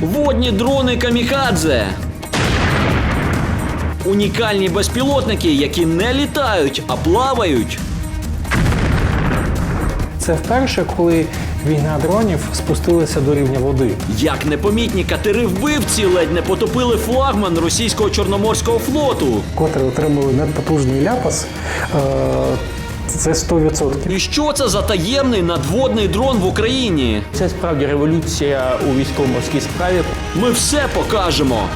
Водні дрони камікадзе. Унікальні безпілотники, які не літають, а плавають. Це вперше, коли війна дронів спустилася до рівня води. Як непомітні катери вбивці ледь не потопили флагман російського чорноморського флоту. котрі отримали надпотужний ляпас. Е, Це 100%. І що це за таємний надводний дрон в Україні? Це справді революція у військово-морській справі. Ми все покажемо.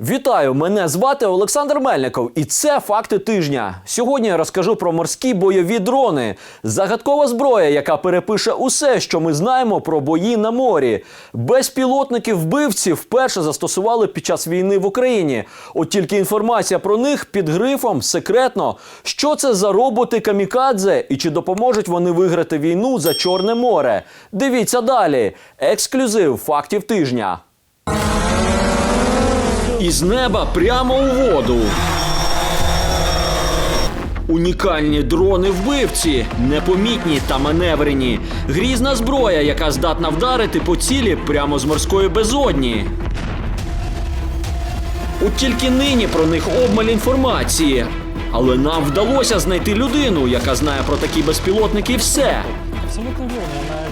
Вітаю! Мене звати Олександр Мельников, і це факти тижня. Сьогодні я розкажу про морські бойові дрони. Загадкова зброя, яка перепише усе, що ми знаємо про бої на морі. Безпілотники вбивці вперше застосували під час війни в Україні. От тільки інформація про них під грифом секретно. Що це за роботи камікадзе і чи допоможуть вони виграти війну за Чорне море? Дивіться далі. Ексклюзив фактів тижня. Із неба прямо у воду. Унікальні дрони-вбивці, непомітні та маневрені. Грізна зброя, яка здатна вдарити по цілі прямо з морської безодні. От тільки нині про них обмаль інформації. Але нам вдалося знайти людину, яка знає про такі безпілотники все. Абсолютно вірно.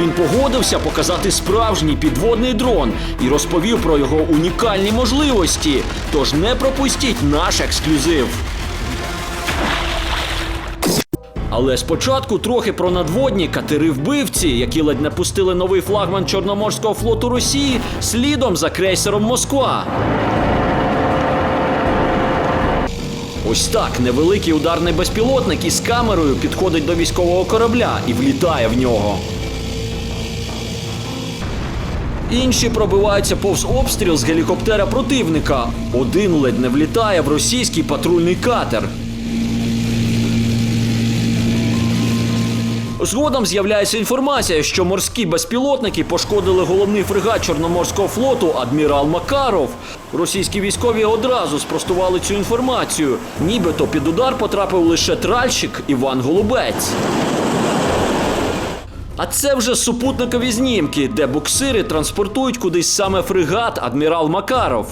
Він погодився показати справжній підводний дрон і розповів про його унікальні можливості. Тож не пропустіть наш ексклюзив. Але спочатку трохи про надводні катери вбивці, які ледь не пустили новий флагман Чорноморського флоту Росії слідом за крейсером Москва. Ось так невеликий ударний безпілотник із камерою підходить до військового корабля і влітає в нього. Інші пробиваються повз обстріл з гелікоптера противника. Один ледь не влітає в російський патрульний катер. Згодом з'являється інформація, що морські безпілотники пошкодили головний фрегат Чорноморського флоту адмірал Макаров. Російські військові одразу спростували цю інформацію. Нібито під удар потрапив лише тральщик Іван Голубець. А це вже супутникові знімки, де буксири транспортують кудись саме фрегат адмірал Макаров.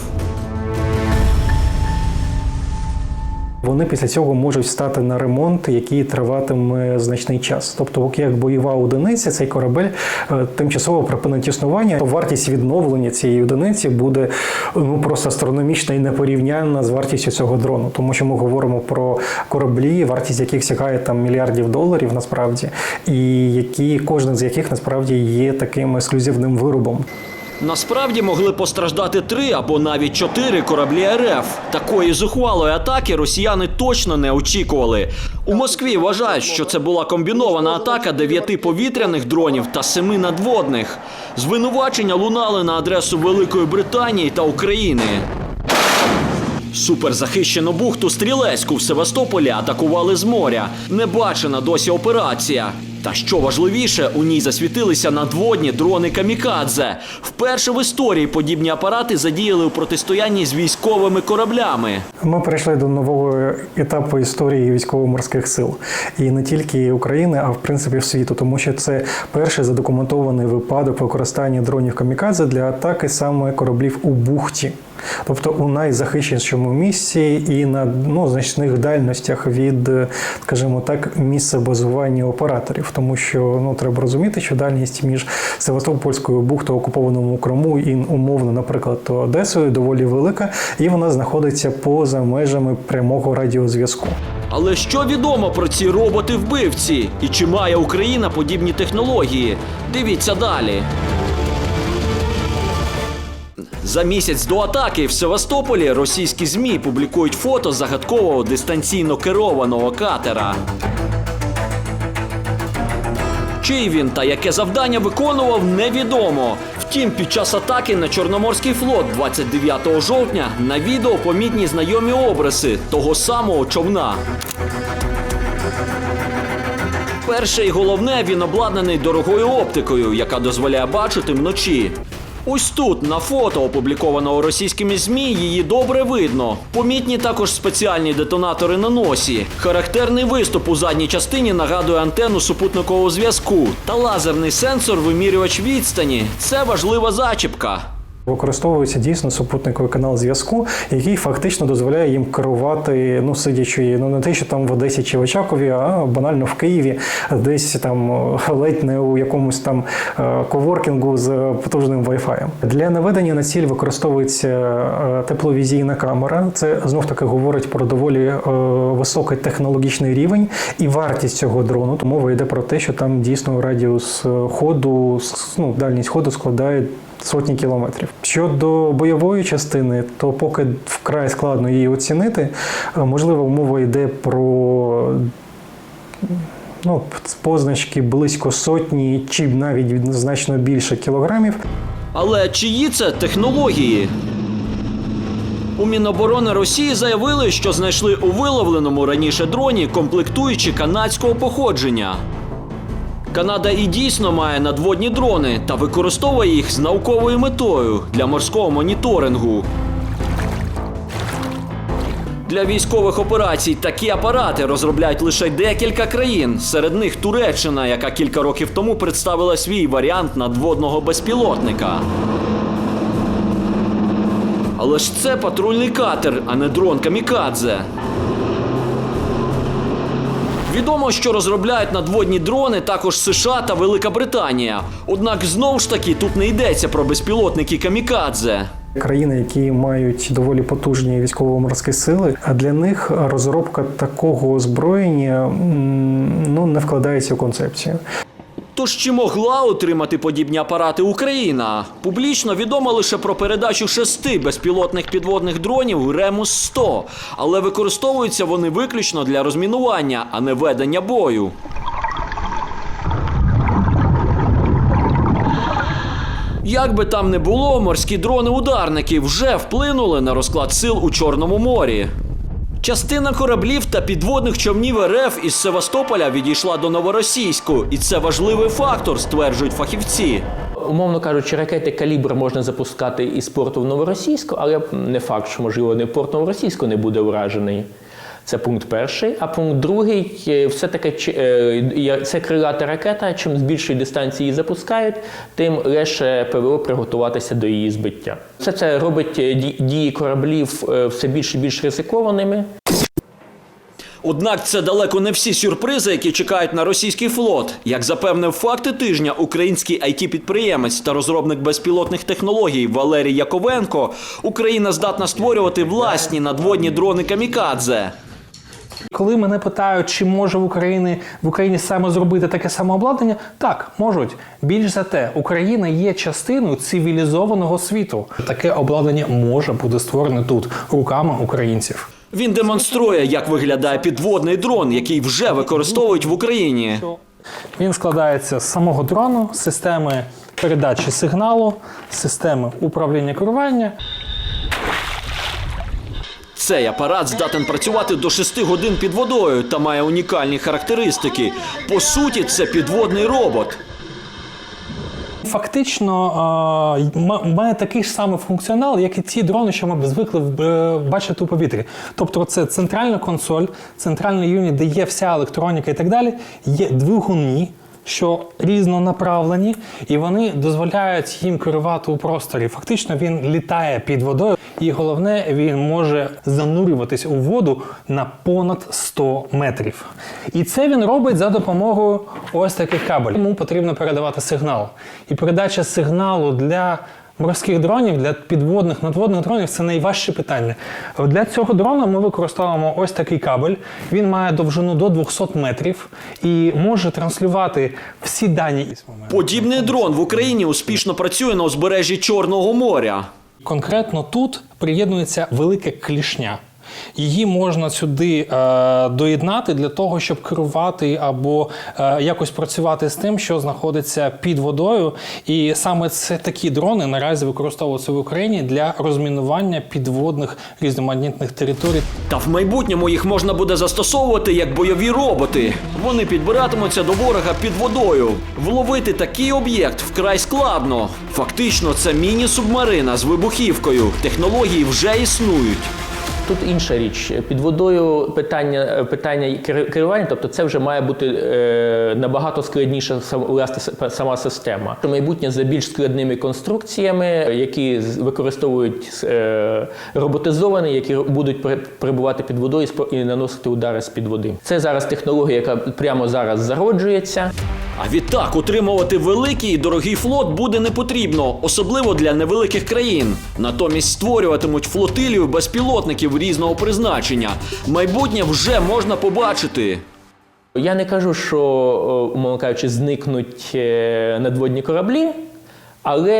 Вони після цього можуть стати на ремонт, який триватиме значний час. Тобто, як бойова одиниця, цей корабель е, тимчасово припинить існування, то вартість відновлення цієї одиниці буде ну просто астрономічна і непорівнянна з вартістю цього дрону, тому що ми говоримо про кораблі, вартість яких сягає там мільярдів доларів насправді, і які кожен з яких насправді є таким ексклюзивним виробом. Насправді могли постраждати три або навіть чотири кораблі РФ. Такої зухвалої атаки росіяни точно не очікували. У Москві вважають, що це була комбінована атака дев'яти повітряних дронів та семи надводних. Звинувачення лунали на адресу Великої Британії та України. Суперзахищену бухту Стрілецьку в Севастополі атакували з моря. Небачена досі операція. Та що важливіше, у ній засвітилися надводні дрони камікадзе. Вперше в історії подібні апарати задіяли у протистоянні з військовими кораблями. Ми перейшли до нового етапу історії військово-морських сил, і не тільки України, а в принципі світу, тому що це перший задокументований випадок використання дронів камікадзе для атаки саме кораблів у бухті. Тобто у найзахищенішому місці і на ну, значних дальностях від, е, скажімо так, місця базування операторів, тому що ну треба розуміти, що дальність між Севастопольською бухтою, окупованому Криму і умовно, наприклад, Одесою доволі велика, і вона знаходиться поза межами прямого радіозв'язку. Але що відомо про ці роботи-вбивці? І чи має Україна подібні технології? Дивіться далі. За місяць до атаки в Севастополі російські ЗМІ публікують фото загадкового дистанційно керованого катера. Чий він та яке завдання виконував, невідомо. Втім, під час атаки на Чорноморський флот 29 жовтня на відео помітні знайомі обриси того самого човна. Перше і головне, він обладнаний дорогою оптикою, яка дозволяє бачити вночі. Ось тут на фото, опублікованого російськими змі, її добре видно. Помітні також спеціальні детонатори на носі. Характерний виступ у задній частині нагадує антенну супутникового зв'язку. Та лазерний сенсор вимірювач відстані. Це важлива зачіпка. Використовується дійсно супутниковий канал зв'язку, який фактично дозволяє їм керувати, ну сидячи ну не те, що там в Одесі чи в Очакові, а банально в Києві, десь там ледь не у якомусь там е, коворкінгу з потужним Wi-Fi. Для наведення на ціль використовується е, тепловізійна камера. Це знов таки говорить про доволі е, високий технологічний рівень і вартість цього дрону. Тому мова йде про те, що там дійсно радіус ходу, ну, дальність ходу складає сотні кілометрів. Щодо бойової частини, то поки вкрай складно її оцінити. Е, Можливо, мова йде про ну, позначки близько сотні чи навіть значно більше кілограмів. Але чиї це технології? У Міноборони Росії заявили, що знайшли у виловленому раніше дроні комплектуючі канадського походження. Канада і дійсно має надводні дрони та використовує їх з науковою метою для морського моніторингу. Для військових операцій такі апарати розробляють лише декілька країн. Серед них Туреччина, яка кілька років тому представила свій варіант надводного безпілотника. Але ж це патрульний катер, а не дрон камікадзе. Відомо, що розробляють надводні дрони також США та Велика Британія. Однак знову ж таки тут не йдеться про безпілотники камікадзе. Країни, які мають доволі потужні військово-морські сили, а для них розробка такого озброєння ну, не вкладається в концепцію. Тож чи могла отримати подібні апарати Україна? Публічно відомо лише про передачу шести безпілотних підводних дронів Ремус 100 але використовуються вони виключно для розмінування, а не ведення бою. Як би там не було, морські дрони-ударники вже вплинули на розклад сил у Чорному морі. Частина кораблів та підводних човнів РФ із Севастополя відійшла до Новоросійську, і це важливий фактор, стверджують фахівці. Умовно кажучи, ракети калібр можна запускати із порту в Новоросійську, але не факт, що можливо не порт Новоросійську не буде уражений. Це пункт перший. А пункт другий е, все-таки чи- е, це крилата ракета. Чим з більшої дистанції її запускають, тим легше ПВО приготуватися до її збиття. Все це робить е, ді- дії кораблів все більш і більш ризикованими. Однак це далеко не всі сюрпризи, які чекають на російський флот. Як запевнив факти тижня, український it підприємець та розробник безпілотних технологій Валерій Яковенко, Україна здатна створювати власні надводні дрони камікадзе. Коли мене питають, чи може в Україні в Україні саме зробити таке саме обладнання, так можуть. Більш за те, Україна є частиною цивілізованого світу. Таке обладнання може бути створене тут руками українців. Він демонструє, як виглядає підводний дрон, який вже використовують в Україні. Він складається з самого дрону, системи передачі сигналу, системи управління керування. Цей апарат здатен працювати до 6 годин під водою та має унікальні характеристики. По суті, це підводний робот. Фактично має такий ж самий функціонал, як і ті дрони, що ми б звикли е, бачити у повітрі. Тобто, це центральна консоль, центральний юніт, де є вся електроніка і так далі, є двигуни. Що різнонаправлені, і вони дозволяють їм керувати у просторі. Фактично він літає під водою, і головне, він може занурюватись у воду на понад 100 метрів. І це він робить за допомогою ось таких кабелів. Йому потрібно передавати сигнал. І передача сигналу для морських дронів, для підводних надводних дронів це найважче питання. Для цього дрона ми використовуємо ось такий кабель. Він має довжину до 200 метрів і може транслювати всі дані. Подібний дрон в Україні успішно працює на узбережжі Чорного моря. Конкретно тут приєднується велика клішня. Її можна сюди е, доєднати для того, щоб керувати або е, якось працювати з тим, що знаходиться під водою. І саме це такі дрони наразі використовуються в Україні для розмінування підводних різноманітних територій. Та в майбутньому їх можна буде застосовувати як бойові роботи. Вони підбиратимуться до ворога під водою. Вловити такий об'єкт вкрай складно. Фактично, це міні-субмарина з вибухівкою. Технології вже існують. Тут інша річ. Під водою питання, питання кер- керування, тобто це вже має бути е, набагато складніша власне сама система. Майбутнє за більш складними конструкціями, які використовують е, роботизовані, які будуть перебувати під водою і наносити удари з під води. Це зараз технологія, яка прямо зараз зароджується. А відтак утримувати великий і дорогий флот буде не потрібно, особливо для невеликих країн. Натомість створюватимуть флотилію безпілотників різного призначення. Майбутнє вже можна побачити. Я не кажу, що, о, умовно кажучи, зникнуть е, надводні кораблі, але,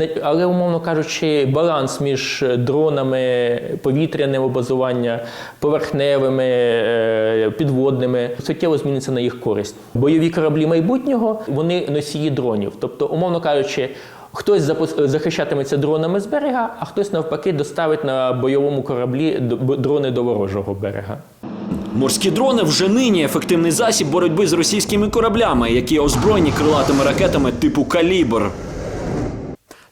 е, але, умовно кажучи, баланс між дронами повітряного базування, поверхневими, е, підводними суттєво зміниться на їх користь. Бойові кораблі майбутнього вони носії дронів. Тобто, умовно кажучи, хтось захищатиметься дронами з берега, а хтось навпаки доставить на бойовому кораблі дрони до ворожого берега. Морські дрони вже нині ефективний засіб боротьби з російськими кораблями, які озброєні крилатими ракетами типу Калібр.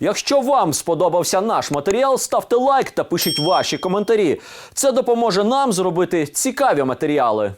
Якщо вам сподобався наш матеріал, ставте лайк та пишіть ваші коментарі. Це допоможе нам зробити цікаві матеріали.